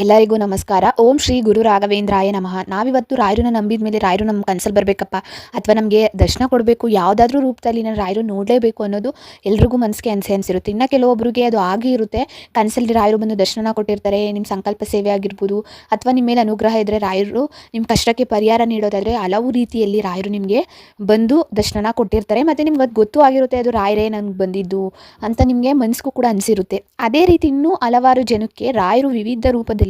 ಎಲ್ಲರಿಗೂ ನಮಸ್ಕಾರ. ಓಂ ಶ್ರೀ ಗುರು ರಾಘವೇಂದ್ರಾಯ ನಮಃ. ನಾವಿವತ್ತು ರಾಯರನ್ನ ನಂಬಿದ ಮೇಲೆ ರಾಯರು ನಮ್ಮ ಕನಸಲ್ಲಿ ಬರಬೇಕಪ್ಪ. ಅಥವಾ ನಮಗೆ ದರ್ಶನ ಕೊಡಬೇಕು, ಯಾವುದಾದ್ರೂ ರೂಪದಲ್ಲಿ ನಾನು ರಾಯರು ನೋಡಲೇಬೇಕು ಅನ್ನೋದು ಎಲ್ರಿಗೂ ಮನಸ್ಸಿಗೆ ಅನಿಸೆ ಅನಿಸಿರುತ್ತೆ. ಇನ್ನು ಕೆಲವೊಬ್ಬರಿಗೆ ಅದು ಆಗಿ ಇರುತ್ತೆ. ಕನಸಲ್ಲಿ ರಾಯರು ಬಂದು ದರ್ಶನ ಕೊಟ್ಟಿರ್ತಾರೆ ನಿಮ್ಮ ಸಂಕಲ್ಪ ಸೇವೆ ಆಗಿರ್ಬೋದು, ಅಥವಾ ನಿಮ್ಮ ಮೇಲೆ ಅನುಗ್ರಹ ಇದ್ದರೆ ರಾಯರು ನಿಮ್ಮ ಕಷ್ಟಕ್ಕೆ ಪರಿಹಾರ ನೀಡೋದಾದರೆ ಹಲವು ರೀತಿಯಲ್ಲಿ ರಾಯರು ನಿಮಗೆ ಬಂದು ದರ್ಶನ ಕೊಟ್ಟಿರ್ತಾರೆ. ಮತ್ತು ನಿಮ್ಗೆ ಅದು ಗೊತ್ತು ಆಗಿರುತ್ತೆ, ಅದು ರಾಯರೇ ನನಗೆ ಬಂದಿದ್ದು ಅಂತ ನಿಮಗೆ ಮನಸ್ಸಿಗೂ ಕೂಡ ಅನಿಸಿರುತ್ತೆ. ಅದೇ ರೀತಿ ಇನ್ನೂ ಹಲವಾರು ಜನಕ್ಕೆ ರಾಯರು ವಿವಿಧ ರೂಪದಲ್ಲಿ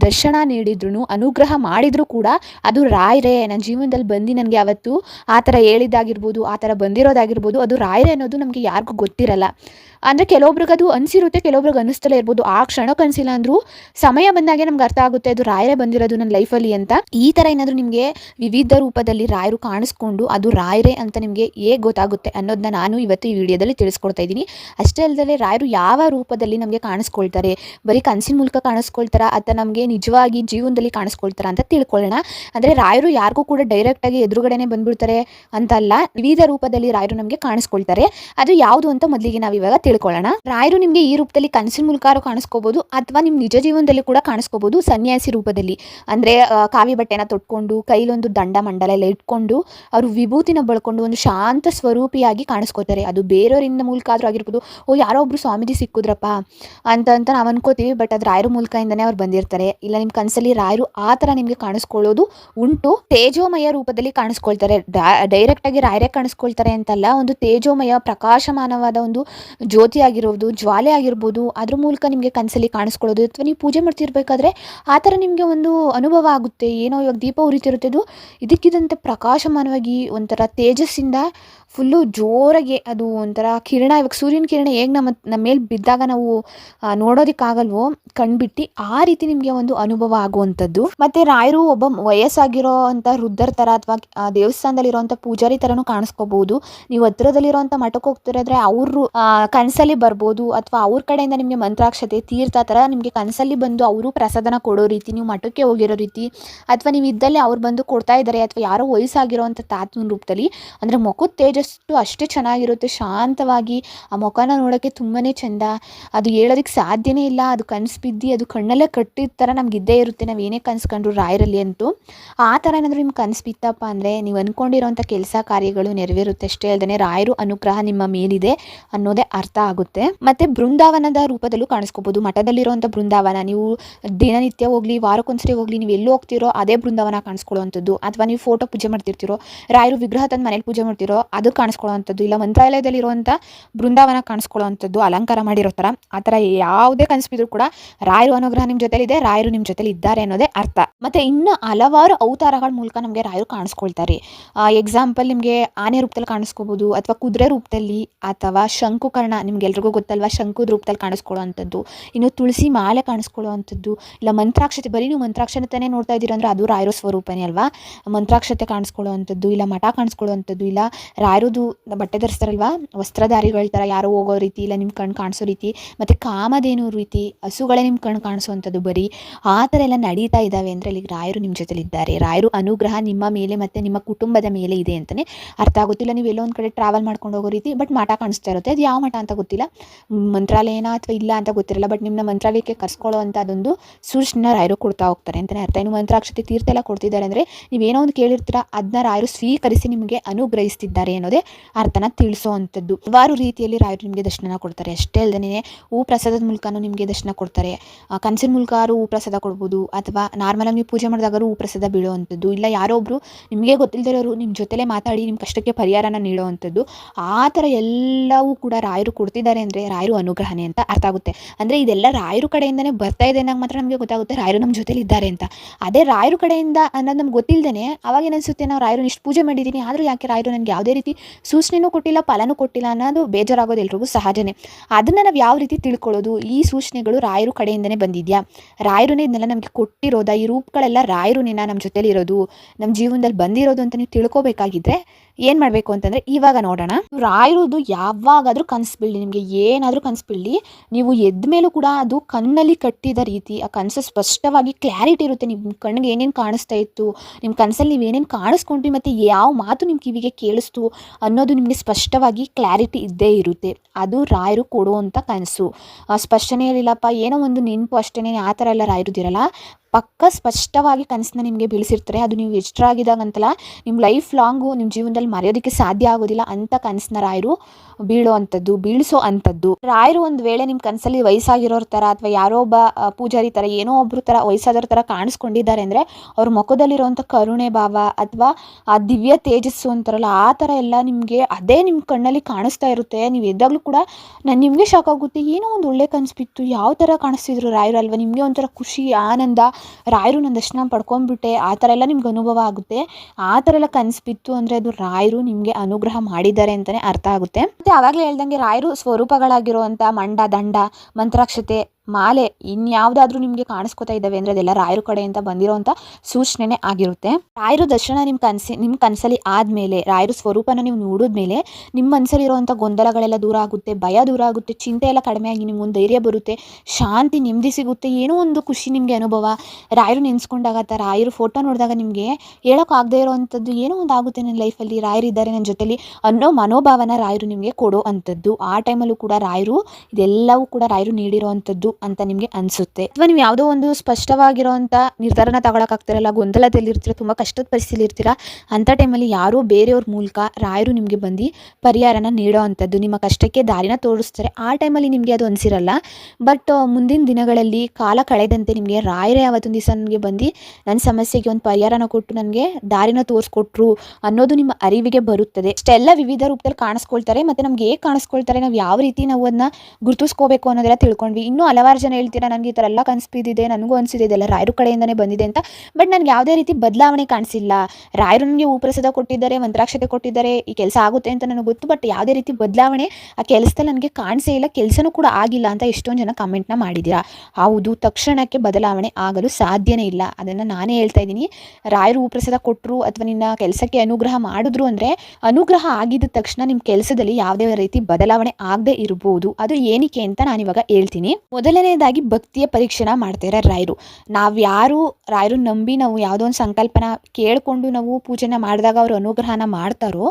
ದರ್ಶನ ನೀಡಿದ್ರು ಅನುಗ್ರಹ ಮಾಡಿದ್ರು ಕೂಡ ಅದು ರಾಯರೇ. ನನ್ನ ಜೀವನದಲ್ಲಿ ಬಂದು ನನಗೆ ಅವತ್ತು ಆ ಥರ ಹೇಳಿದ್ದಾಗಿರ್ಬೋದು, ಆ ಥರ ಬಂದಿರೋದಾಗಿರ್ಬೋದು, ಅದು ರಾಯರೇ ಅನ್ನೋದು ನಮಗೆ ಯಾರಿಗೂ ಗೊತ್ತಿರಲ್ಲ. ಅಂದರೆ ಕೆಲವೊಬ್ರಿಗೆ ಅದು ಅನಿಸಿರುತ್ತೆ, ಕೆಲವೊಬ್ರಿಗೆ ಅನಿಸ್ತಲೇ ಇರ್ಬೋದು. ಆ ಕ್ಷಣಕ್ಕೆ ಅನಿಸಿಲ್ಲ ಅಂದರೂ ಸಮಯ ಬಂದಾಗೆ ನಮ್ಗೆ ಅರ್ಥ ಆಗುತ್ತೆ, ಅದು ರಾಯರೇ ಬಂದಿರೋದು ನನ್ನ ಲೈಫಲ್ಲಿ ಅಂತ. ಈ ಥರ ಏನಾದರೂ ನಿಮಗೆ ವಿವಿಧ ರೂಪದಲ್ಲಿ ರಾಯರು ಕಾಣಿಸ್ಕೊಂಡು ಅದು ರಾಯರೇ ಅಂತ ನಿಮಗೆ ಹೇಗೆ ಗೊತ್ತಾಗುತ್ತೆ ಅನ್ನೋದನ್ನ ನಾನು ಇವತ್ತು ಈ ವಿಡಿಯೋದಲ್ಲಿ ತಿಳಿಸ್ಕೊಡ್ತಾ ಇದ್ದೀನಿ. ಅಷ್ಟೇ ಅಲ್ಲದೆ ರಾಯರು ಯಾವ ರೂಪದಲ್ಲಿ ನಮಗೆ ಕಾಣಿಸ್ಕೊಳ್ತಾರೆ, ಬರೀ ಕನಸಿನ ಮೂಲಕ ಕಾಣಿಸ್ಕೊಳ್ತಾರ, ಅಥವಾ ನಮಗೆ ನಿಜವಾಗಿ ಜೀವನದಲ್ಲಿ ಕಾಣಿಸ್ಕೊಳ್ತಾರ ಅಂತ ತಿಳ್ಕೊಳ್ಳೋಣ. ಅಂದರೆ ರಾಯರು ಯಾರಿಗೂ ಕೂಡ ಡೈರೆಕ್ಟಾಗಿ ಎದುರುಗಡೆನೆ ಬಂದ್ಬಿಡ್ತಾರೆ ಅಂತಲ್ಲ, ವಿವಿಧ ರೂಪದಲ್ಲಿ ರಾಯರು ನಮಗೆ ಕಾಣಿಸ್ಕೊಳ್ತಾರೆ. ಅದು ಯಾವುದು ಅಂತ ಮೊದಲಿಗೆ ನಾವು ಇವಾಗ ರಾಯರು ನಿಮಗೆ ಈ ರೂಪದಲ್ಲಿ ಕನಸಿನ ಮೂಲಕ ಕಾಣಿಸ್ಕೋಬಹುದು ಅಥವಾ ನಿಮ್ಮ ನಿಜ ಜೀವನದಲ್ಲಿ ಕೂಡ ಕಾಣಿಸ್ಕೋಬಹುದು ಸನ್ಯಾಸಿ ರೂಪದಲ್ಲಿ. ಅಂದ್ರೆ ಕಾವಿ ಬಟ್ಟೆನ ತೊಟ್ಕೊಂಡು, ಕೈಲೊಂದು ದಂಡ ಮಂಡಲ ಎಲ್ಲ ಇಟ್ಕೊಂಡು, ಅವರು ವಿಭೂತಿನ ಬಳ್ಕೊಂಡು ಒಂದು ಶಾಂತ ಸ್ವರೂಪಿಯಾಗಿ ಕಾಣಿಸ್ಕೋತಾರೆ. ಅದು ಬೇರೆಯವರಿಂದ ಮೂಲಕ ಆದ್ರೂ ಆಗಿರ್ಬೋದು, ಓ, ಯಾರೋ ಒಬ್ರು ಸ್ವಾಮೀಜಿ ಸಿಕ್ಕುದ್ರಪ್ಪ ಅಂತ ಅಂತ ನಾವು ಅನ್ಕೋತೀವಿ. ಬಟ್ ಅದು ರಾಯರ ಮೂಲಕದಿಂದನೇ ಅವ್ರು ಬಂದಿರ್ತಾರೆ. ಇಲ್ಲ, ನಿಮ್ ಕನಸಲ್ಲಿ ರಾಯರು ಆ ತರ ನಿಮಗೆ ಕಾಣಿಸ್ಕೊಳ್ಳೋದು ಉಂಟು. ತೇಜೋಮಯ ರೂಪದಲ್ಲಿ ಕಾಣಿಸ್ಕೊಳ್ತಾರೆ. ಡೈರೆಕ್ಟ್ ಆಗಿ ರಾಯರೇ ಕಾಣಿಸ್ಕೊಳ್ತಾರೆ ಅಂತಲ್ಲ, ಒಂದು ತೇಜೋಮಯ, ಪ್ರಕಾಶಮಾನವಾದ ಒಂದು ಜ್ಯೋತಿ ಆಗಿರೋದು ಜ್ವಾಲೆ ಆಗಿರ್ಬೋದು, ಅದ್ರ ಮೂಲಕ ನಿಮಗೆ ಕನಸಲ್ಲಿ ಕಾಣಿಸ್ಕೊಳ್ಳೋದು. ಅಥವಾ ನೀವು ಪೂಜೆ ಮಾಡ್ತಿರ್ಬೇಕಾದ್ರೆ ಆ ಥರ ನಿಮಗೆ ಒಂದು ಅನುಭವ ಆಗುತ್ತೆ. ಏನೋ ಇವಾಗ ದೀಪ ಉರಿತಿರುತ್ತೆ. ಅದು ಇದಕ್ಕಿದಂತೆ ಪ್ರಕಾಶಮಾನವಾಗಿ ಒಂಥರ ತೇಜಸ್ಸಿಂದ ಫುಲ್ಲು ಜೋರಾಗಿ ಅದು ಒಂಥರ ಕಿರಣ, ಇವಾಗ ಸೂರ್ಯನ ಕಿರಣ ಹೇಗೆ ನಮ್ಮ ನಮ್ಮ ಮೇಲೆ ಬಿದ್ದಾಗ ನಾವು ನೋಡೋದಕ್ಕಾಗಲ್ವೋ ಕಣ್ಬಿಟ್ಟು ಆ ರೀತಿ ನಿಮಗೆ ಒಂದು ಅನುಭವ ಆಗುವಂಥದ್ದು. ಮತ್ತೆ ರಾಯರು ಒಬ್ಬ ವಯಸ್ಸಾಗಿರೋ ಅಂಥ ವೃದ್ಧರ ಥರ ಅಥವಾ ದೇವಸ್ಥಾನದಲ್ಲಿರೋವಂಥ ಪೂಜಾರಿ ಥರನೂ ಕಾಣಿಸ್ಕೋಬಹುದು ನೀವು ಹತ್ರದಲ್ಲಿರೋವಂಥ ಮಠಕ್ಕೆ ಹೋಗ್ತಿರೋದ್ರೆ ಅವರು ಕನಸಲ್ಲಿ ಬರ್ಬೋದು ಅಥವಾ ಅವ್ರ ಕಡೆಯಿಂದ ನಿಮಗೆ ಮಂತ್ರಾಕ್ಷತೆ, ತೀರ್ಥ ಥರ ನಿಮಗೆ ಕನಸಲ್ಲಿ ಬಂದು ಅವರು ಪ್ರಸಾದನ ಕೊಡೋ ರೀತಿ, ನೀವು ಮಠಕ್ಕೆ ಹೋಗಿರೋ ರೀತಿ, ಅಥವಾ ನೀವು ಇದ್ದಲ್ಲಿ ಅವ್ರು ಬಂದು ಕೊಡ್ತಾ ಇದ್ದಾರೆ ಅಥವಾ ಯಾರೋ ವಯಸ್ಸಾಗಿರೋವಂಥ ತಾತನ ರೂಪದಲ್ಲಿ, ಅಂದರೆ ಮಕ್ಕಳು ತೇಜಸ್ಸು ಅಷ್ಟೇ ಚೆನ್ನಾಗಿರುತ್ತೆ. ಶಾಂತವಾಗಿ ಆ ಮುಖನ ನೋಡೋಕ್ಕೆ ತುಂಬಾ ಚೆಂದ. ಅದು ಹೇಳೋದಕ್ಕೆ ಸಾಧ್ಯನೇ ಇಲ್ಲ. ಅದು ಕನಸು ಬಿದ್ದು ಅದು ಕಣ್ಣಲ್ಲೇ ಕಟ್ಟಿದ ಥರ ನಮ್ಗೆ ಇದ್ದೇ ಇರುತ್ತೆ. ನಾವು ಏನೇ ಕನ್ಸ್ಕೊಂಡ್ರು ರಾಯರಲ್ಲಿ ಅಂತೂ. ಆ ಥರ ಏನಾದರೂ ನಿಮ್ಗೆ ಕನಸು ಬಿತ್ತಪ್ಪ ಅಂದರೆ ನೀವು ಅಂದ್ಕೊಂಡಿರೋಂಥ ಕೆಲಸ ಕಾರ್ಯಗಳು ನೆರವೇರುತ್ತೆ. ಅಷ್ಟೇ ಅಲ್ಲದೆ ರಾಯರು ಅನುಗ್ರಹ ನಿಮ್ಮ ಮೇಲಿದೆ ಅನ್ನೋದೇ ಅರ್ಥ ಆಗುತ್ತೆ. ಮತ್ತು ಬೃಂದಾವನದ ರೂಪದಲ್ಲೂ ಕಾಣಿಸ್ಕೋಬೋದು. ಮಠದಲ್ಲಿರುವಂಥ ಬೃಂದಾವನ. ನೀವು ದಿನನಿತ್ಯ ಹೋಗಲಿ, ವಾರಕ್ಕೊಂದ್ಸರಿ ಹೋಗಲಿ, ನೀವು ಎಲ್ಲೂ ಹೋಗ್ತಿರೋ ಅದೇ ಬೃಂದಾವನ ಕಾಣಿಸ್ಕೊಳ್ಳುವಂಥದ್ದು. ಅಥವಾ ನೀವು ಫೋಟೋ ಪೂಜೆ ಮಾಡ್ತಿರ್ತೀರೋ, ರಾಯರು ವಿಗ್ರಹ ತಂದು ಮನೇಲಿ ಪೂಜೆ ಮಾಡ್ತಿರೋ ಕಾಣಿಸ್ಕೊಳ್ಳುವಂಥದ್ದು. ಇಲ್ಲ ಮಂತ್ರಾಲಯದಲ್ಲಿ ಇರುವಂಥ ಬೃಂದಾವನ ಕಾಣಿಸ್ಕೊಳ್ಳುವಂಥದ್ದು, ಅಲಂಕಾರ ಮಾಡಿರೋ ಥರ. ಆ ಥರ ಯಾವುದೇ ಕನಸು ಕೂಡ ರಾಯರು ಅನುಗ್ರಹ ನಿಮ್ಮ ಜೊತೆಲಿದೆ, ರಾಯರು ನಿಮ್ಮ ಜೊತೆಲಿ ಇದ್ದಾರೆ ಅನ್ನೋದೇ ಅರ್ಥ. ಮತ್ತು ಇನ್ನು ಹಲವಾರು ಅವತಾರಗಳ ಮೂಲಕ ನಮಗೆ ರಾಯರು ಕಾಣಿಸ್ಕೊಳ್ತಾರೆ. ಎಕ್ಸಾಂಪಲ್ ನಿಮಗೆ ಆನೆ ರೂಪದಲ್ಲಿ ಕಾಣಿಸ್ಕೋಬೋದು, ಅಥವಾ ಕುದುರೆ ರೂಪದಲ್ಲಿ, ಅಥವಾ ಶಂಕುಕರ್ಣ ನಿಮ್ಗೆಲ್ರಿಗೂ ಗೊತ್ತಲ್ವಾ? ಶಂಕುದ ರೂಪದಲ್ಲಿ ಕಾಣಿಸ್ಕೊಳ್ಳುವಂಥದ್ದು. ಇನ್ನು ತುಳಸಿ ಮಾಲೆ ಕಾಣಿಸ್ಕೊಳ್ಳುವಂಥದ್ದು. ಇಲ್ಲ, ಮಂತ್ರಾಕ್ಷತೆ, ಬರೀ ನೀವು ಮಂತ್ರಾಕ್ಷತೆನೇ ನೋಡ್ತಾ ಇದ್ದೀರಂದ್ರೆ ಅದು ರಾಯರ ಸ್ವರೂಪನೇ ಅಲ್ವಾ? ಮಂತ್ರಾಕ್ಷತೆ ಕಾಣಿಸ್ಕೊಳ್ಳುವಂಥದ್ದು, ಇಲ್ಲ, ಮಠ ಕಾಣಿಸ್ಕೊಳ್ಳುವಂಥದ್ದು, ಇಲ್ಲ ರಾಯರದು ಬಟ್ಟೆ ಧರಿಸ್ತಾರಲ್ವಾ? ವಸ್ತ್ರಧಾರಿಗಳ ಥರ ಯಾರು ಹೋಗೋ ರೀತಿ ಇಲ್ಲ ನಿಮ್ಮ ಕಣ್ಣು ಕಾಣಿಸೋ ರೀತಿ, ಮತ್ತು ಕಾಮಧೇನು ರೀತಿ, ಹಸುಗಳೇ ನಿಮ್ಮ ಕಣ್ಣು ಕಾಣಿಸುವಂಥದ್ದು ಬರೀ. ಆ ಥರ ಎಲ್ಲ ನಡೀತಾ ಇದ್ದಾವೆ ಅಂದರೆ ಅಲ್ಲಿ ರಾಯರು ನಿಮ್ಮ ಜೊತೆಲಿದ್ದಾರೆ. ರಾಯರು ಅನುಗ್ರಹ ನಿಮ್ಮ ಮೇಲೆ ಮತ್ತು ನಿಮ್ಮ ಕುಟುಂಬದ ಮೇಲೆ ಇದೆ ಅಂತಲೇ ಅರ್ಥ ಆಗುತ್ತಿಲ್ಲ ನೀವು ಎಲ್ಲೋ ಒಂದು ಕಡೆ ಟ್ರಾವೆಲ್ ಮಾಡ್ಕೊಂಡು ಹೋಗೋ ರೀತಿ ಬಟ್ ಮಠ ಕಾಣಿಸ್ತಾ ಇರುತ್ತೆ. ಅದು ಯಾವ ಮಠ ಅಂತ ಗೊತ್ತಿಲ್ಲ. ಮಂತ್ರಾಲಯನ ಅಥವಾ ಇಲ್ಲ ಅಂತ ಗೊತ್ತಿರಲ್ಲ ಬಟ್ ನಿಮ್ಮನ್ನ ಮಂತ್ರಾಲಯಕ್ಕೆ ಕರ್ಸ್ಕೊಳ್ಳೋ ಅಂತ ಅದೊಂದು ಸೂಚನೆ ರಾಯರು ಕೊಡ್ತಾ ಹೋಗ್ತಾರೆ ಅಂತಲೇ ಅರ್ಥ. ಇನ್ನು ಮಂತ್ರಾಕ್ಷತೆ ತೀರ್ಥ ಎಲ್ಲ ಕೊಡ್ತಿದ್ದಾರೆ ಅಂದರೆ ನೀವೇನೋ ಒಂದು ಕೇಳಿರ್ತೀರ ಅದನ್ನ ರಾಯರು ಸ್ವೀಕರಿಸಿ ನಿಮಗೆ ಅನುಗ್ರಹಿಸ್ತಿದ್ದಾರೆ ಅನ್ನೋದೇ ಅರ್ಥನ ತಿಳಿಸೋ ಅಂಥದ್ದು. ಹಲವಾರು ರೀತಿಯಲ್ಲಿ ರಾಯರು ನಿಮಗೆ ದರ್ಶನ ಕೊಡ್ತಾರೆ. ಅಷ್ಟೇ ಅಲ್ಲದೇ ಹೂ ಪ್ರಸಾದದ ಮೂಲಕನೂ ನಿಮಗೆ ದರ್ಶನ ಕೊಡ್ತಾರೆ. ಕನಸಿನ ಮೂಲಕ ಹೂ ಪ್ರಸಾದ ಕೊಡ್ಬೋದು, ಅಥವಾ ನಾರ್ಮಲಾಗಿ ನೀವು ಪೂಜೆ ಮಾಡಿದಾಗಲೂ ಹೂ ಪ್ರಸಾದ ಬೀಳುವಂಥದ್ದು, ಇಲ್ಲ ಯಾರೋ ಒಬ್ಬರು ನಿಮಗೆ ಗೊತ್ತಿಲ್ಲದಿರೋರು ನಿಮ್ಮ ಜೊತೆಲೇ ಮಾತಾಡಿ ನಿಮ್ಮ ಕಷ್ಟಕ್ಕೆ ಪರಿಹಾರನ ನೀಡುವಂಥದ್ದು, ಆ ಥರ ಎಲ್ಲವೂ ಕೂಡ ರಾಯರು ಕೊಡ್ತಿದ್ದಾರೆ ಅಂದರೆ ರಾಯರು ಅನುಗ್ರಹಣೆ ಅಂತ ಅರ್ಥ ಆಗುತ್ತೆ. ಅಂದರೆ ಇದೆಲ್ಲ ರಾಯರು ಕಡೆಯಿಂದನೇ ಬರ್ತಾ ಇದೆ ಅನ್ನೋ ಮಾತ್ರ ನಮಗೆ ಗೊತ್ತಾಗುತ್ತೆ. ರಾಯರು ನಮ್ಮ ಜೊತೆಲಿ ಇದ್ದಾರೆ ಅಂತ. ಅದೇ ರಾಯರು ಕಡೆಯಿಂದ ಅನ್ನೋದು ನಮ್ಗೆ ಗೊತ್ತಿಲ್ಲದೇ ಅವಾಗ ಏನಿಸುತ್ತೆ ನಾವು ರಾಯರು ಇಷ್ಟು ಪೂಜೆ ಮಾಡಿದ್ದೀನಿ ಆದರೂ ಯಾಕೆ ರಾಯರು ನನಗೆ ಯಾವುದೇ ರೀತಿ ಸೂಚನೆನೂ ಕೊಟ್ಟಿಲ್ಲ, ಫಲನೂ ಕೊಟ್ಟಿಲ್ಲ ಅನ್ನೋದು ಬೇಜಾರಾಗೋದು ಎಲ್ರಿಗೂ ಸಹಜನೇ. ಅದನ್ನು ನಾವು ಯಾವ ರೀತಿ ತಿಳ್ಕೊಳ್ಳೋದು? ಈ ಸೂಚನೆಗಳು ರಾಯರು ಕಡೆಯಿಂದನೇ ಬಂದಿದ್ಯಾ? ರಾಯರುನೇ ಇದನ್ನೆಲ್ಲ ನಮಗೆ ಕೊಟ್ಟಿರೋದ? ಈ ರೂಪಗಳೆಲ್ಲ ರಾಯರುನೇನ ನಮ್ಮ ಜೊತೆಲಿ ಇರೋದು ನಮ್ಮ ಜೀವನದಲ್ಲಿ ಬಂದಿರೋದು ಅಂತ ನೀವು ತಿಳ್ಕೊಬೇಕಾಗಿದ್ರೆ ಏನು ಮಾಡಬೇಕು ಅಂತಂದರೆ ಇವಾಗ ನೋಡೋಣ. ರಾಯರುದು ಯಾವಾಗಾದರೂ ಕನಸು ಬೀಳಿ ನಿಮಗೆ ಏನಾದರೂ ಕನಸು ಬೀಳಿ ನೀವು ಎದ್ದ ಮೇಲೂ ಕೂಡ ಅದು ಕಣ್ಣಲ್ಲಿ ಕಟ್ಟಿದ ರೀತಿ, ಆ ಕನಸು ಸ್ಪಷ್ಟವಾಗಿ ಕ್ಲಾರಿಟಿ ಇರುತ್ತೆ. ನಿಮ್ಮ ಕಣ್ಣಿಗೆ ಏನೇನು ಕಾಣಿಸ್ತಾ ಇತ್ತು ನಿಮ್ಮ ಕನಸಲ್ಲಿ ನೀವು ಏನೇನು ಕಾಣಿಸ್ಕೊಂಡ್ರಿ, ಮತ್ತು ಯಾವ ಮಾತು ನಿಮ್ಮ ಕಿವಿಗೆ ಕೇಳಿಸ್ತು ಅನ್ನೋದು ನಿಮಗೆ ಸ್ಪಷ್ಟವಾಗಿ ಕ್ಲಾರಿಟಿ ಇದ್ದೇ ಇರುತ್ತೆ. ಅದು ರಾಯರು ಕೊಡುವಂಥ ಕನಸು. ಸ್ಪಷ್ಟನೇ ಇರಲಿಲ್ಲಪ್ಪ ಏನೋ ಒಂದು ನೆನಪು ಅಷ್ಟೇ ಆ ಥರ ಎಲ್ಲ ರಾಯರುದಿರಲ್ಲ ಪಕ್ಕ ಸ್ಪಷ್ಟವಾಗಿ ಕನಸನ್ನ ನಿಮಗೆ ಬೀಳಿಸಿರ್ತಾರೆ. ಅದು ನೀವು ಎಷ್ಟರಾಗಿದ್ದಾಗಂತಲ್ಲ ನಿಮ್ಮ ಲೈಫ್ ಲಾಂಗು ನಿಮ್ಮ ಜೀವನದಲ್ಲಿ ಮರೆಯೋದಕ್ಕೆ ಸಾಧ್ಯ ಆಗೋದಿಲ್ಲ ಅಂತ ಕನಸನ್ನ ರಾಯರು ಬೀಳೋ ಅಂಥದ್ದು ಬೀಳಿಸೋ ಅಂಥದ್ದು. ರಾಯರು ಒಂದು ವೇಳೆ ನಿಮ್ಮ ಕನಸಲ್ಲಿ ವಯಸ್ಸಾಗಿರೋರ ಥರ ಅಥವಾ ಯಾರೋ ಒಬ್ಬ ಪೂಜಾರಿ ಥರ ಏನೋ ಒಬ್ಬರು ಥರ ವಯಸ್ಸಾದವ್ರ ಥರ ಕಾಣಿಸ್ಕೊಂಡಿದ್ದಾರೆ ಅಂದರೆ, ಅವ್ರ ಮುಖದಲ್ಲಿರುವಂಥ ಕರುಣೆ ಭಾವ ಅಥವಾ ಆ ದಿವ್ಯ ತೇಜಸ್ಸು ಅಂತಾರಲ್ಲ, ಆ ಥರ ಎಲ್ಲ ನಿಮಗೆ ಅದೇ ನಿಮ್ಮ ಕಣ್ಣಲ್ಲಿ ಕಾಣಿಸ್ತಾ ಇರುತ್ತೆ. ನೀವು ಎದ್ದಾಗಲೂ ಕೂಡ ನಾನು ನಿಮಗೆ ಶಾಕ್ ಆಗುತ್ತೆ. ಏನೋ ಒಂದು ಒಳ್ಳೆ ಕನಸು ಬಿತ್ತು. ಯಾವ ಥರ ಕಾಣಿಸ್ತಿದ್ರು ರಾಯರು ಅಲ್ವಾ? ನಿಮಗೆ ಒಂಥರ ಖುಷಿ, ಆನಂದ ರಾಯರು ನನ್ನ ದರ್ಶನ ಪಡ್ಕೊಂಡ್ಬಿಟ್ಟೆ, ಆ ಥರ ಎಲ್ಲ ನಿಮ್ಗೆ ಅನುಭವ ಆಗುತ್ತೆ. ಆ ಥರ ಎಲ್ಲ ಕನಸು ಬಿತ್ತು ಅಂದರೆ ಅದು ರಾಯರು ನಿಮಗೆ ಅನುಗ್ರಹ ಮಾಡಿದ್ದಾರೆ ಅಂತಲೇ ಅರ್ಥ ಆಗುತ್ತೆ. ಮತ್ತು ಆವಾಗಲೇ ಹೇಳ್ದಂಗೆ ರಾಯರು ಸ್ವರೂಪಗಳಾಗಿರುವಂಥ ಮಂಡ, ದಂಡ, ಮಂತ್ರಾಕ್ಷತೆ ಮಾಲೆ ಇನ್ಯಾವುದಾದ್ರೂ ನಿಮಗೆ ಕಾಣಿಸ್ಕೊತಾ ಇದ್ದಾವೆ ಅಂದರೆ ಅದೆಲ್ಲ ರಾಯರು ಕಡೆಯಿಂದ ಬಂದಿರೋವಂಥ ಸೂಚನೆ ಆಗಿರುತ್ತೆ. ರಾಯರು ದರ್ಶನ ನಿಮ್ಮ ಕನಸಿ ನಿಮ್ಮ ಕನಸಲ್ಲಿ ಆದಮೇಲೆ, ರಾಯರು ಸ್ವರೂಪನ ನೀವು ನೋಡಿದ್ಮೇಲೆ ನಿಮ್ಮ ಮನಸ್ಸಲ್ಲಿರುವಂಥ ಗೊಂದಲಗಳೆಲ್ಲ ದೂರ ಆಗುತ್ತೆ, ಭಯ ದೂರ ಆಗುತ್ತೆ, ಚಿಂತೆ ಎಲ್ಲ ಕಡಿಮೆಯಾಗಿ ನಿಮ್ಗೊಂದು ಧೈರ್ಯ ಬರುತ್ತೆ, ಶಾಂತಿ ನೆಮ್ಮದಿ ಸಿಗುತ್ತೆ, ಏನೋ ಒಂದು ಖುಷಿ ನಿಮಗೆ ಅನುಭವ. ರಾಯರು ನೆನೆಸ್ಕೊಂಡಾಗ ಅಥವಾ ರಾಯರು ಫೋಟೋ ನೋಡಿದಾಗ ನಿಮಗೆ ಹೇಳೋಕ್ಕಾಗದೇ ಇರೋವಂಥದ್ದು ಏನೋ ಒಂದು ಆಗುತ್ತೆ ನನ್ನ ಲೈಫಲ್ಲಿ ರಾಯರಿದ್ದಾರೆ ನನ್ನ ಜೊತೆಲಿ ಅನ್ನೋ ಮನೋಭಾವನ ರಾಯರು ನಿಮಗೆ ಕೊಡೋ ಅಂಥದ್ದು. ಆ ಟೈಮಲ್ಲೂ ಕೂಡ ರಾಯರು, ಇದೆಲ್ಲವೂ ಕೂಡ ರಾಯರು ನೀಡಿರೋವಂಥದ್ದು ಅಂತ ನಿಮಗೆ ಅನಿಸುತ್ತೆ. ಅಥವಾ ನೀವು ಯಾವುದೋ ಒಂದು ಸ್ಪಷ್ಟವಾಗಿರೋಂಥ ನಿರ್ಧಾರನ ತಗೊಳಕ್ಕಾಗ್ತಿರಲ್ಲ, ಗೊಂದಲದಲ್ಲಿರ್ತೀರ, ತುಂಬ ಕಷ್ಟದ ಪರಿಸ್ಥಿತಿಲಿ ಇರ್ತೀರ ಅಂಥ ಟೈಮಲ್ಲಿ ಯಾರೋ ಬೇರೆಯವ್ರ ಮೂಲಕ ರಾಯರು ನಿಮಗೆ ಬಂದು ಪರಿಹಾರನ ನೀಡೋ ಅಂಥದ್ದು ನಿಮ್ಮ ಕಷ್ಟಕ್ಕೆ ದಾರಿನ ತೋರಿಸ್ತಾರೆ. ಆ ಟೈಮಲ್ಲಿ ನಿಮಗೆ ಅದು ಅನಿಸಿರಲ್ಲ. ಬಟ್ ಮುಂದಿನ ದಿನಗಳಲ್ಲಿ ಕಾಲ ಕಳೆದಂತೆ ನಿಮಗೆ ರಾಯರೇ ಯಾವತ್ತೊಂದು ದಿವಸ ನನಗೆ ಬಂದು ನನ್ನ ಸಮಸ್ಯೆಗೆ ಒಂದು ಪರಿಹಾರನ ಕೊಟ್ಟು ನನಗೆ ದಾರಿನ ತೋರಿಸ್ಕೊಟ್ರು ಅನ್ನೋದು ನಿಮ್ಮ ಅರಿವಿಗೆ ಬರುತ್ತದೆ. ಇಷ್ಟೆಲ್ಲ ವಿವಿಧ ರೂಪದಲ್ಲಿ ಕಾಣಿಸ್ಕೊಳ್ತಾರೆ, ಮತ್ತು ನಮ್ಗೆ ಹೇಗೆ ಕಾಣಿಸ್ಕೊಳ್ತಾರೆ, ನಾವು ಯಾವ ರೀತಿ ನಾವು ಅದನ್ನ ಗುರುತಿಸ್ಕೋಬೇಕು ಅನ್ನೋದೆಲ್ಲ ತಿಳ್ಕೊಂಡ್ವಿ. ಇನ್ನೂ ಹಲವಾರು ಜನ ಹೇಳ್ತೀರಾ ನನಗೆ ಈ ಥರ ಎಲ್ಲ ಕನಸು ನನಗೂ ಅನಿಸಿದೆ, ಇದೆಲ್ಲ ರಾಯರು ಕಡೆಯಿಂದನೇ ಬಂದಿದೆ ಅಂತ. ಬಟ್ ನನಗೆ ಯಾವುದೇ ರೀತಿ ಬದಲಾವಣೆ ಕಾಣಿಸಿಲ್ಲ. ರಾಯರು ನನಗೆ ಉಪ್ರಸದ ಕೊಟ್ಟಿದ್ದಾರೆ, ಮಂತ್ರಾಕ್ಷತೆ ಕೊಟ್ಟಿದ್ದಾರೆ, ಈ ಕೆಲಸ ಆಗುತ್ತೆ ಅಂತ ನನಗೆ ಗೊತ್ತು, ಬಟ್ ಯಾವುದೇ ರೀತಿ ಬದಲಾವಣೆ ಆ ಕೆಲಸದಲ್ಲಿ ನನಗೆ ಕಾಣಿಸೇ ಇಲ್ಲ, ಕೆಲಸನೂ ಕೂಡ ಆಗಿಲ್ಲ ಅಂತ ಎಷ್ಟೊಂದು ಜನ ಕಮೆಂಟ್ನ ಮಾಡಿದ್ದೀರಾ. ಹೌದು, ತಕ್ಷಣಕ್ಕೆ ಬದಲಾವಣೆ ಆಗಲು ಸಾಧ್ಯನೇ ಇಲ್ಲ. ಅದನ್ನು ನಾನೇ ಹೇಳ್ತಾ ಇದ್ದೀನಿ. ರಾಯರು ಉಪ್ರಸಾದ ಕೊಟ್ಟರು ಅಥವಾ ನಿನ್ನ ಕೆಲಸಕ್ಕೆ ಅನುಗ್ರಹ ಮಾಡಿದ್ರು ಅಂದರೆ, ಅನುಗ್ರಹ ಆಗಿದ್ದ ತಕ್ಷಣ ನಿಮ್ಮ ಕೆಲಸದಲ್ಲಿ ಯಾವುದೇ ರೀತಿ ಬದಲಾವಣೆ ಆಗದೆ ಇರಬಹುದು ಅದು ಏನಕ್ಕೆ ಅಂತ ನಾನು ಇವಾಗ ಹೇಳ್ತೀನಿ ಮೊದಲನೇದಾಗಿ ಭಕ್ತಿಯ ಪರೀಕ್ಷೆನ ಮಾಡ್ತಾರೆ ರಾಯರು. ನಾವು ಯಾರು, ರಾಯರು ನಂಬಿ ನಾವು ಯಾವುದೋ ಒಂದು ಸಂಕಲ್ಪನ ಕೇಳಿಕೊಂಡು ನಾವು ಪೂಜೆನ ಮಾಡಿದಾಗ ಅವರು ಅನುಗ್ರಹನ ಮಾಡ್ತಾರೋ,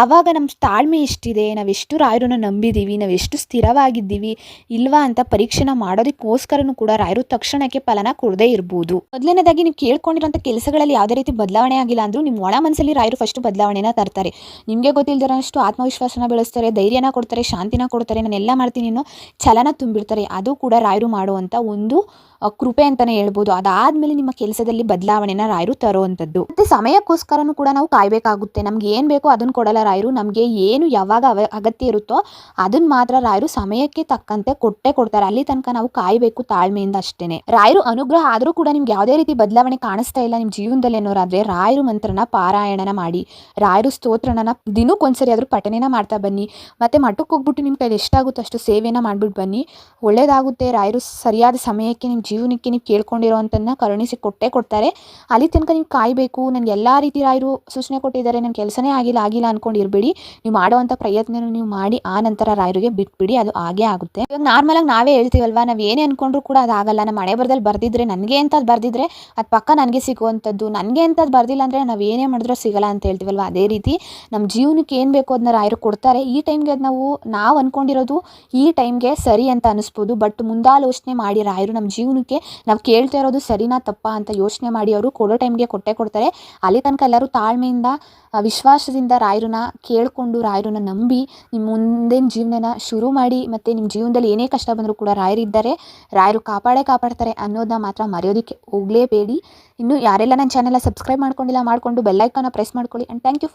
ಆವಾಗ ನಮ್ಮ ತಾಳ್ಮೆ ಎಷ್ಟಿದೆ ನಾವೆಷ್ಟು ರಾಯರನ್ನ ನಂಬಿದ್ದೀವಿ ನಾವೆಷ್ಟು ಸ್ಥಿರವಾಗಿದ್ದೀವಿ, ಇಲ್ವಾ ಅಂತ ಪರೀಕ್ಷೆನ ಮಾಡೋದಕ್ಕೋಸ್ಕರನೂ ಕೂಡ ರಾಯರು ತಕ್ಷಣಕ್ಕೆ ಫಲನ ಕೊಡದೇ ಇರ್ಬೋದು. ಮೊದಲನೇದಾಗಿ ನೀವು ಕೇಳ್ಕೊಂಡಿರೋಂಥ ಕೆಲಸಗಳಲ್ಲಿ ಯಾವುದೇ ರೀತಿ ಬದಲಾವಣೆ ಆಗಿಲ್ಲ ಅಂದರೂ ನಿಮ್ಮ ಒಳ ಮನಸ್ಸಲ್ಲಿ ರಾಯರು ಫಸ್ಟ್ ಬದಲಾವಣೆನ ತರ್ತಾರೆ. ನಿಮಗೆ ಗೊತ್ತಿಲ್ಲದಿರೋಷ್ಟು ಆತ್ಮವಿಶ್ವಾಸನ ಬೆಳೆಸ್ತಾರೆ, ಧೈರ್ಯನ ಕೊಡ್ತಾರೆ, ಶಾಂತಿನ ಕೊಡ್ತಾರೆ ನಾನು ಎಲ್ಲ ಮಾಡ್ತೀನಿ ಅನ್ನೋ ಛಲನ ತುಂಬಿಡ್ತಾರೆ ಅದು ಕೂಡ ರಾಯರು ಮಾಡುವಂಥ ಒಂದು ಕೃಪೆ ಅಂತಲೇ ಹೇಳ್ಬೋದು. ಅದಾದ್ಮೇಲೆ ನಿಮ್ಮ ಕೆಲಸದಲ್ಲಿ ಬದಲಾವಣೆನ ರಾಯರು ತರುವಂಥದ್ದು. ಮತ್ತೆ ಸಮಯಕ್ಕೋಸ್ಕರನೂ ಕೂಡ ನಾವು ಕಾಯಬೇಕಾಗುತ್ತೆ. ನಮ್ಗೆ ಏನು ಬೇಕೋ ಅದನ್ನು ಕೊಡಲ್ಲ ರಾಯರು. ನಮಗೆ ಏನು ಯಾವಾಗ ಅಗತ್ಯ ಇರುತ್ತೋ ಅದನ್ನು ಮಾತ್ರ ರಾಯರು ಸಮಯಕ್ಕೆ ತಕ್ಕಂತೆ ಕೊಟ್ಟೆ ಕೊಡ್ತಾರೆ. ಅಲ್ಲಿ ತನಕ ನಾವು ಕಾಯಬೇಕು ತಾಳ್ಮೆಯಿಂದ ಅಷ್ಟೇನೆ. ರಾಯರು ಅನುಗ್ರಹ ಆದರೂ ಕೂಡ ನಿಮ್ಗೆ ಯಾವುದೇ ರೀತಿ ಬದಲಾವಣೆ ಕಾಣಿಸ್ತಾ ಇಲ್ಲ ನಿಮ್ಮ ಜೀವನದಲ್ಲಿ ಅನ್ನೋರಾದ್ರೆ ರಾಯರು ಮಂತ್ರನ ಪಾರಾಯಣನ ಮಾಡಿ. ರಾಯರು ಸ್ತೋತ್ರನ ದಿನಕ್ಕೊಂದ್ಸರಿ ಆದರೂ ಪಠನೆನ ಮಾಡ್ತಾ ಬನ್ನಿ. ಮತ್ತೆ ಮಠಕ್ಕೆ ಹೋಗ್ಬಿಟ್ಟು ನಿಮ್ಮ ಕೈಲಿ ಎಷ್ಟಾಗುತ್ತೋ ಅಷ್ಟು ಸೇವೆನ ಮಾಡ್ಬಿಟ್ಟು ಬನ್ನಿ. ಒಳ್ಳೇದಾಗುತ್ತೆ. ರಾಯರು ಸರಿಯಾದ ಸಮಯಕ್ಕೆ ನಿಮ್ಮ ಜೀವನಕ್ಕೆ ನೀವು ಕೇಳ್ಕೊಂಡಿರೋವಂಥದ್ದನ್ನ ಕರುಣಿಸಿ ಕೊಟ್ಟೇ ಕೊಡ್ತಾರೆ. ಅಲ್ಲಿ ತನಕ ನೀವು ಕಾಯಬೇಕು ನನಗೆ ಎಲ್ಲ ರೀತಿ ರಾಯರು ಸೂಚನೆ ಕೊಟ್ಟಿದ್ದಾರೆ ನನ್ನ ಕೆಲಸನೇ ಆಗಿಲ್ಲ ಆಗಿಲ್ಲ ಅಂದ್ಕೊಂಡು ಇರಬೇಡಿ ನೀವು ಮಾಡುವಂಥ ಪ್ರಯತ್ನ ನೀವು ಮಾಡಿ, ಆ ನಂತರ ರಾಯರಿಗೆ ಬಿಟ್ಬಿಡಿ, ಅದು ಆಗೇ ಆಗುತ್ತೆ. ಇವಾಗ ನಾರ್ಮಲಾಗಿ ನಾವೇ ಹೇಳ್ತೀವಲ್ವಾ, ನಾವು ಏನೇ ಅಂದ್ಕೊಂಡ್ರು ಕೂಡ ಅದಾಗಲ್ಲ ನಮ್ಮ ಮನೆ ಬರದಲ್ಲಿ ಬರ್ದಿದ್ರೆ, ನನಗೆ ಅಂತ ಬರ್ದಿದ್ರೆ, ಅದು ಪಕ್ಕ ನನಗೆ ಸಿಗುವಂಥದ್ದು, ನನಗೆ ಅಂತದ್ದು ಬರ್ದಿಲ್ಲ ಅಂದರೆ ನಾವು ಏನೇ ಮಾಡಿದ್ರೂ ಸಿಗಲ್ಲ ಅಂತ ಹೇಳ್ತೀವಲ್ವ? ಅದೇ ರೀತಿ ನಮ್ಮ ಜೀವನಕ್ಕೆ ಏನು ಬೇಕು ಅದನ್ನ ರಾಯರು ಕೊಡ್ತಾರೆ. ಈ ಟೈಮ್ಗೆ ಅದು ನಾವು ನಾವು ಅಂದ್ಕೊಂಡಿರೋದು ಈ ಟೈಮ್ಗೆ ಸರಿ ಅಂತ ಅನಿಸ್ಬೋದು. ಬಟ್ ಮುಂದಾಲೋಚನೆ ಮಾಡಿ ರಾಯರು ನಮ್ಮ ಜೀವನಕ್ಕೆ ನಾವು ಕೇಳ್ತಾ ಇರೋದು ಸರಿನಾ ತಪ್ಪಾ ಅಂತ ಯೋಚನೆ ಮಾಡಿ ಅವರು ಕೊಡೋ ಟೈಮ್ಗೆ ಕೊಟ್ಟೆ ಕೊಡ್ತಾರೆ. ಅಲ್ಲಿ ತನಕ ಎಲ್ಲರೂ ತಾಳ್ಮೆಯಿಂದ ವಿಶ್ವಾಸದಿಂದ ರಾಯರನ್ನ ಕೇಳಿಕೊಂಡು ರಾಯರನ್ನ ನಂಬಿ ನಿಮ್ಮ ಮುಂದಿನ ಜೀವನನ ಶುರು ಮಾಡಿ ಮತ್ತು ನಿಮ್ಮ ಜೀವನದಲ್ಲಿ ಏನೇ ಕಷ್ಟ ಬಂದರೂ ಕೂಡ ರಾಯರಿದ್ದಾರೆ ರಾಯರು ಕಾಪಾಡೇ ಕಾಪಾಡ್ತಾರೆ ಅನ್ನೋದನ್ನ ಮಾತ್ರ ಮರೆಯೋದಕ್ಕೆ ಹೋಗಲೇಬೇಡಿ. ಇನ್ನು ಯಾರೆಲ್ಲ ನನ್ನ ಚಾನೆಲ್ ಸಬ್ಸ್ಕ್ರೈಬ್ ಮಾಡ್ಕೊಂಡಿಲ್ಲ ಮಾಡಿಕೊಂಡು ಬೆಲ್ಲೈಕನ್ನ ಪ್ರೆಸ್ ಮಾಡ್ಕೊಳ್ಳಿ. And thank you